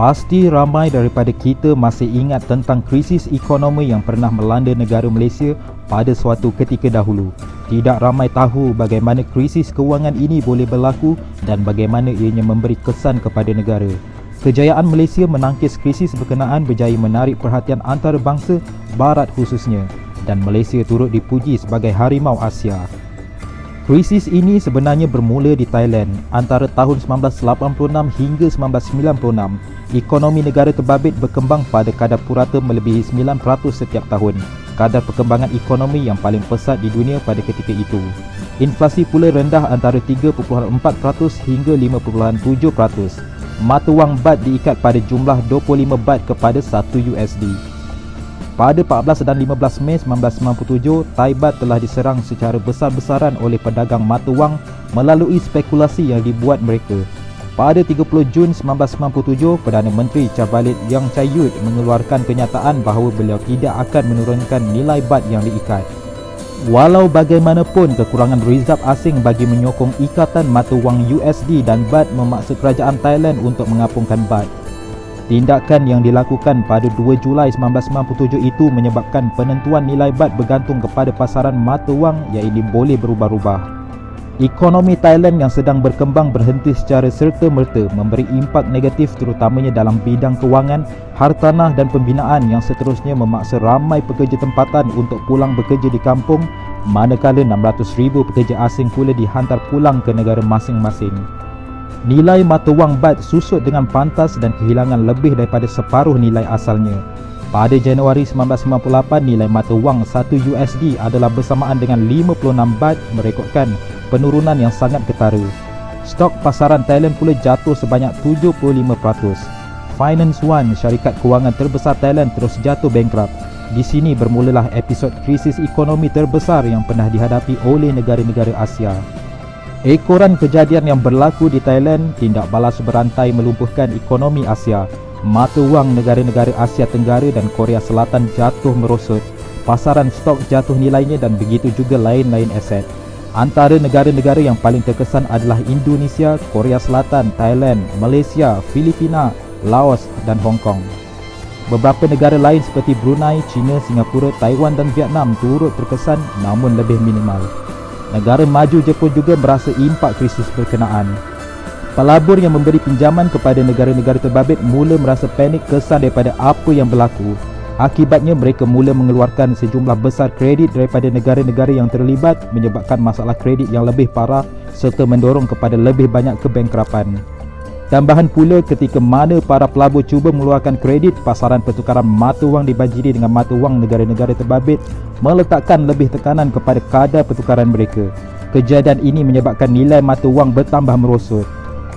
Pasti ramai daripada kita masih ingat tentang krisis ekonomi yang pernah melanda negara Malaysia pada suatu ketika dahulu. Tidak ramai tahu bagaimana krisis kewangan ini boleh berlaku dan bagaimana ianya memberi kesan kepada negara. Kejayaan Malaysia menangkis krisis berkenaan berjaya menarik perhatian antarabangsa barat khususnya dan Malaysia turut dipuji sebagai harimau Asia. Krisis ini sebenarnya bermula di Thailand antara tahun 1986 hingga 1996. Ekonomi negara terbabit berkembang pada kadar purata melebihi 9% setiap tahun. Kadar perkembangan ekonomi yang paling pesat di dunia pada ketika itu. Inflasi pula rendah antara 3.4% hingga 5.7% mata wang bat diikat pada jumlah 25 bat kepada 1 USD. Pada 14 dan 15 Mei 1997, Thai baht telah diserang secara besar-besaran oleh pedagang mata wang melalui spekulasi yang dibuat mereka. Pada 30 Jun 1997, Perdana Menteri Cabalit Yang Chayut mengeluarkan kenyataan bahawa beliau tidak akan menurunkan nilai bat yang diikat. Walau bagaimanapun kekurangan rizab asing bagi menyokong ikatan mata wang USD dan BAT memaksa kerajaan Thailand untuk mengapungkan BAT. Tindakan yang dilakukan pada 2 Julai 1997 itu menyebabkan penentuan nilai BAT bergantung kepada pasaran mata wang yang ini boleh berubah-ubah. Ekonomi Thailand yang sedang berkembang berhenti secara serta-merta memberi impak negatif terutamanya dalam bidang kewangan, hartanah dan pembinaan yang seterusnya memaksa ramai pekerja tempatan untuk pulang bekerja di kampung manakala 600,000 pekerja asing pula dihantar pulang ke negara masing-masing. Nilai mata wang bat susut dengan pantas dan kehilangan lebih daripada separuh nilai asalnya. Pada Januari 1998, nilai mata wang 1 USD adalah bersamaan dengan 56 bat merekodkan penurunan yang sangat ketara. Stok pasaran Thailand pula jatuh sebanyak 75%. Finance One, syarikat kewangan terbesar Thailand terus jatuh bankrupt. Di sini bermulalah episod krisis ekonomi terbesar yang pernah dihadapi oleh negara-negara Asia. Ekoran kejadian yang berlaku di Thailand tindak balas berantai melumpuhkan ekonomi Asia. Mata wang negara-negara Asia Tenggara dan Korea Selatan jatuh merosot. Pasaran stok jatuh nilainya dan begitu juga lain-lain aset. Antara negara-negara yang paling terkesan adalah Indonesia, Korea Selatan, Thailand, Malaysia, Filipina, Laos dan Hong Kong. Beberapa negara lain seperti Brunei, China, Singapura, Taiwan dan Vietnam turut terkesan namun lebih minimal. Negara maju Jepun juga merasa impak krisis berkenaan. Pelabur yang memberi pinjaman kepada negara-negara terbabit mula merasa panik kesan daripada apa yang berlaku Akibatnya mereka mula mengeluarkan sejumlah besar kredit daripada negara-negara yang terlibat menyebabkan masalah kredit yang lebih parah serta mendorong kepada lebih banyak kebankrapan. Tambahan pula ketika mana para pelabur cuba mengeluarkan kredit, pasaran pertukaran mata wang dibanjiri dengan mata wang negara-negara terbabit meletakkan lebih tekanan kepada kadar pertukaran mereka. Kejadian ini menyebabkan nilai mata wang bertambah merosot.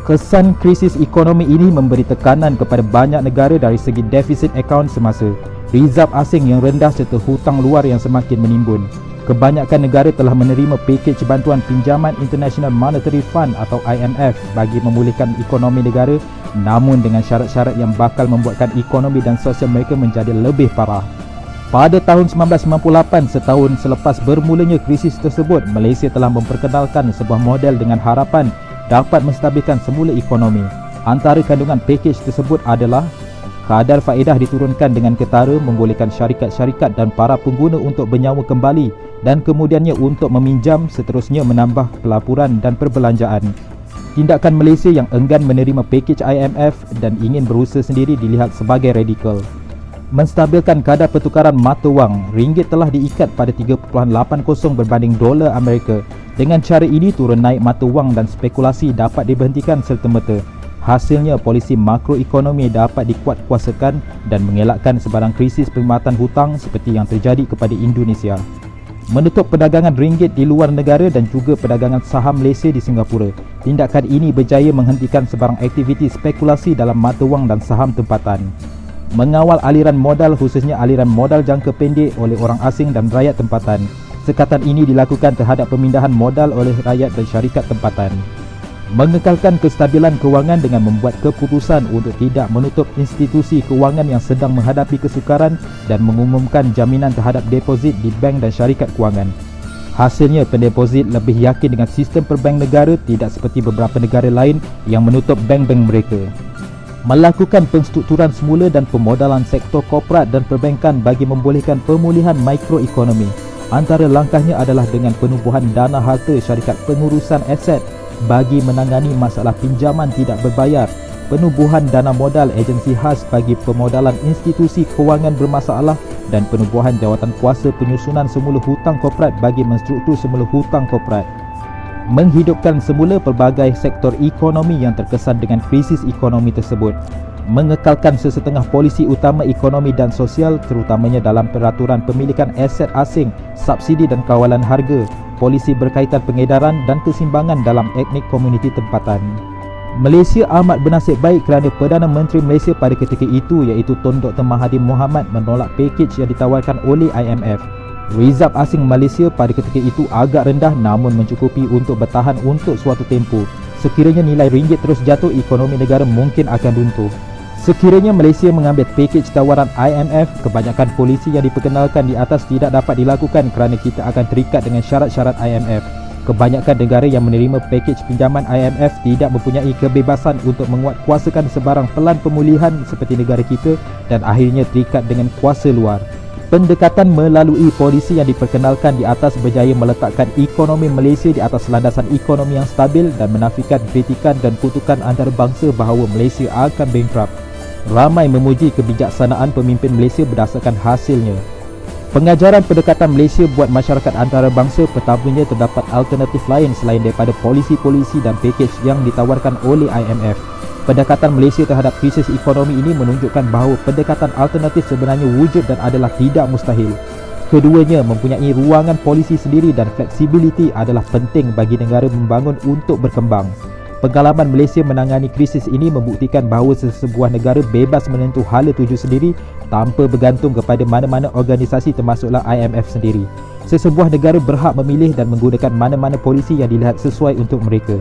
Kesan krisis ekonomi ini memberi tekanan kepada banyak negara dari segi defisit akaun semasa rizab asing yang rendah serta hutang luar yang semakin menimbun. Kebanyakan negara telah menerima pakej bantuan pinjaman International Monetary Fund atau IMF bagi memulihkan ekonomi negara namun dengan syarat-syarat yang bakal membuatkan ekonomi dan sosial mereka menjadi lebih parah. Pada tahun 1998, setahun selepas bermulanya krisis tersebut, Malaysia telah memperkenalkan sebuah model dengan harapan dapat menstabilkan semula ekonomi. Antara kandungan pakej tersebut adalah Kadar faedah diturunkan dengan ketara membolehkan syarikat-syarikat dan para pengguna untuk bernyawa kembali dan kemudiannya untuk meminjam seterusnya menambah pelapuran dan perbelanjaan. Tindakan Malaysia yang enggan menerima pakej IMF dan ingin berusaha sendiri dilihat sebagai radikal. Menstabilkan kadar pertukaran mata wang, ringgit telah diikat pada 3.80 berbanding dolar Amerika. Dengan cara ini turun naik mata wang dan spekulasi dapat diberhentikan serta-merta. Hasilnya, polisi makroekonomi dapat dikuatkuasakan dan mengelakkan sebarang krisis perkhidmatan hutang seperti yang terjadi kepada Indonesia. Menutup perdagangan ringgit di luar negara dan juga perdagangan saham Malaysia di Singapura. Tindakan ini berjaya menghentikan sebarang aktiviti spekulasi dalam mata wang dan saham tempatan. Mengawal aliran modal khususnya aliran modal jangka pendek oleh orang asing dan rakyat tempatan. Sekatan ini dilakukan terhadap pemindahan modal oleh rakyat dan syarikat tempatan mengekalkan kestabilan kewangan dengan membuat keputusan untuk tidak menutup institusi kewangan yang sedang menghadapi kesukaran dan mengumumkan jaminan terhadap deposit di bank dan syarikat kewangan. Hasilnya, pendeposit lebih yakin dengan sistem perbank negara tidak seperti beberapa negara lain yang menutup bank-bank mereka. melakukan penstrukturan semula dan pemodalan sektor korporat dan perbankan bagi membolehkan pemulihan mikroekonomi. Antara langkahnya adalah dengan penubuhan dana harta syarikat pengurusan aset bagi menangani masalah pinjaman tidak berbayar, penubuhan dana modal agensi khas bagi pemodalan institusi kewangan bermasalah dan penubuhan jawatan kuasa penyusunan semula hutang korporat bagi menstruktur semula hutang korporat. Menghidupkan semula pelbagai sektor ekonomi yang terkesan dengan krisis ekonomi tersebut mengekalkan sesetengah polisi utama ekonomi dan sosial terutamanya dalam peraturan pemilikan aset asing, subsidi dan kawalan harga, polisi berkaitan pengedaran dan kesimbangan dalam etnik komuniti tempatan. Malaysia amat bernasib baik kerana Perdana Menteri Malaysia pada ketika itu iaitu Tun Dr. Mahathir Mohamad menolak pakej yang ditawarkan oleh IMF Rizab asing Malaysia pada ketika itu agak rendah namun mencukupi untuk bertahan untuk suatu tempoh. Sekiranya nilai ringgit terus jatuh, ekonomi negara mungkin akan runtuh. Sekiranya Malaysia mengambil pakej tawaran IMF, kebanyakan polisi yang diperkenalkan di atas tidak dapat dilakukan kerana kita akan terikat dengan syarat-syarat IMF. Kebanyakan negara yang menerima pakej pinjaman IMF tidak mempunyai kebebasan untuk menguatkuasakan sebarang pelan pemulihan seperti negara kita dan akhirnya terikat dengan kuasa luar. Pendekatan melalui polisi yang diperkenalkan di atas berjaya meletakkan ekonomi Malaysia di atas landasan ekonomi yang stabil dan menafikan kritikan dan kutukan antarabangsa bahawa Malaysia akan bankrupt. Ramai memuji kebijaksanaan pemimpin Malaysia berdasarkan hasilnya. Pengajaran pendekatan Malaysia buat masyarakat antarabangsa pertamanya terdapat alternatif lain selain daripada polisi-polisi dan pakej yang ditawarkan oleh IMF. Pendekatan Malaysia terhadap krisis ekonomi ini menunjukkan bahawa pendekatan alternatif sebenarnya wujud dan adalah tidak mustahil. Keduanya mempunyai ruangan polisi sendiri dan fleksibiliti adalah penting bagi negara membangun untuk berkembang. Pengalaman Malaysia menangani krisis ini membuktikan bahawa sesebuah negara bebas menentu hala tuju sendiri tanpa bergantung kepada mana-mana organisasi termasuklah IMF sendiri. Sesebuah negara berhak memilih dan menggunakan mana-mana polisi yang dilihat sesuai untuk mereka.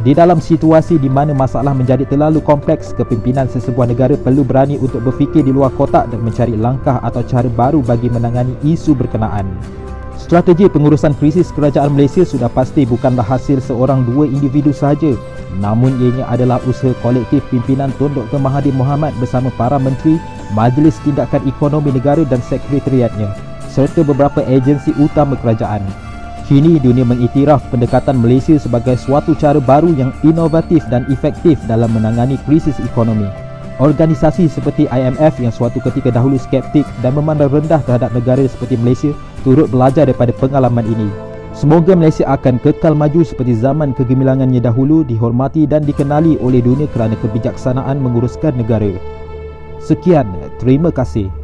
Di dalam situasi di mana masalah menjadi terlalu kompleks, kepimpinan sesebuah negara perlu berani untuk berfikir di luar kotak dan mencari langkah atau cara baru bagi menangani isu berkenaan. Strategi pengurusan krisis kerajaan Malaysia sudah pasti bukanlah hasil seorang dua individu sahaja, namun ianya adalah usaha kolektif pimpinan Tun Dr. Mahathir Mohamad bersama para menteri, Majlis Tindakan Ekonomi Negara dan sekretariatnya serta beberapa agensi utama kerajaan. Kini dunia mengiktiraf pendekatan Malaysia sebagai suatu cara baru yang inovatif dan efektif dalam menangani krisis ekonomi. Organisasi seperti IMF yang suatu ketika dahulu skeptik dan memandang rendah terhadap negara seperti Malaysia turut belajar daripada pengalaman ini. Semoga Malaysia akan kekal maju seperti zaman kegemilangannya dahulu dihormati dan dikenali oleh dunia kerana kebijaksanaan menguruskan negara. Sekian, terima kasih.